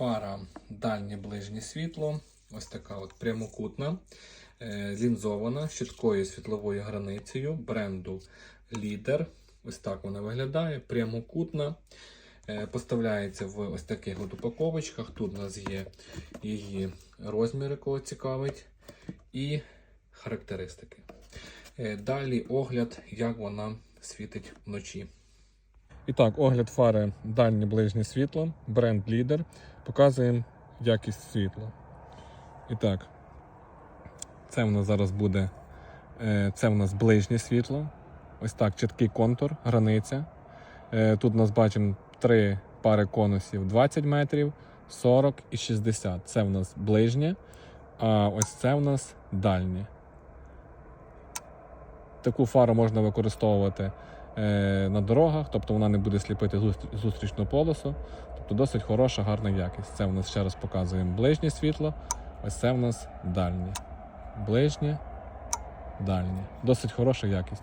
фара дальнє ближнє світло. Ось така от прямокутна, е, лінзована з чіткою світловою границею бренду Leader. Ось так вона виглядає. Прямокутна. Е, Поставляється в ось таких от упаковочках. Тут у нас є її розміри, кого цікавить, і характеристики. Е, Далі огляд, як вона світить вночі. І так, огляд фари дальнє ближнє світло, бренд Leader. Показуємо якість світла. І так, це в нас зараз буде е, це в нас ближнє світло. Ось так, чіткий контур, границя. Е, Тут у нас бачимо три пари конусів 20 метрів, 40 і 60. Це в нас ближнє, а ось це в нас дальнє. Таку фару можна використовувати на дорогах, тобто вона не буде сліпити зустрічну полосу. Тобто досить хороша, гарна якість. Це у нас ще раз показуємо ближнє світло, ось це в нас дальнє. Ближнє, дальнє. Досить хороша якість.